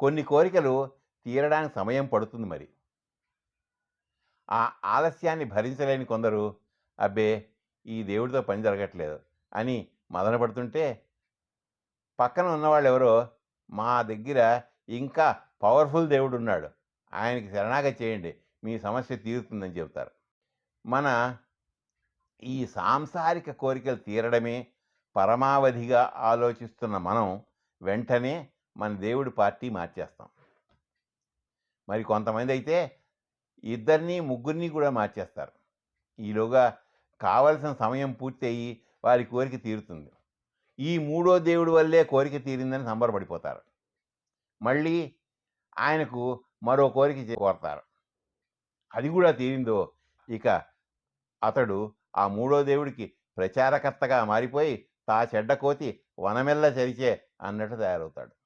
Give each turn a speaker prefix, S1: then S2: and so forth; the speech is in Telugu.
S1: కొన్ని కోరికలు తీరడానికి సమయం పడుతుంది మరి. ఆ ఆలస్యాన్ని భరించలేని కొందరు అబ్బే! ఈ దేవుడితో పని జరగట్లేదు అని మదనపడుతుంటే పక్కన ఉన్నవాళ్ళు ఎవరో మా దగ్గర ఇంకా పవర్ఫుల్ దేవుడు ఉన్నాడు ఆయనకి శరణాగతి చేయండి. మీ సమస్య తీరుతుందని చెబుతారు. మన ఈ సాంసారిక కోరికలు తీరడమే పరమావధిగా ఆలోచిస్తున్న మనం వెంటనే మన దేవుడి పార్టీ మార్చేస్తాం. మరి కొంతమంది అయితే ఇద్దరిని ముగ్గురిని కూడా మార్చేస్తారు. ఈలోగా కావలసిన సమయం పూర్తి అయ్యి వారి కోరిక తీరుతుంది. ఈ మూడో దేవుడి వల్లే కోరిక తీరిందని సంబరపడిపోతారు. మళ్ళీ ఆయనకు మరో కోరిక చే- కోరతారు. అది కూడా తీరిందో ఇక అతడు ఆ మూడో దేవుడికి ప్రచారకర్తగా మారిపోయి తా చెడ్డ కోతి వనమెల్ల చరిచే అన్నట్టు తయారవుతాడు.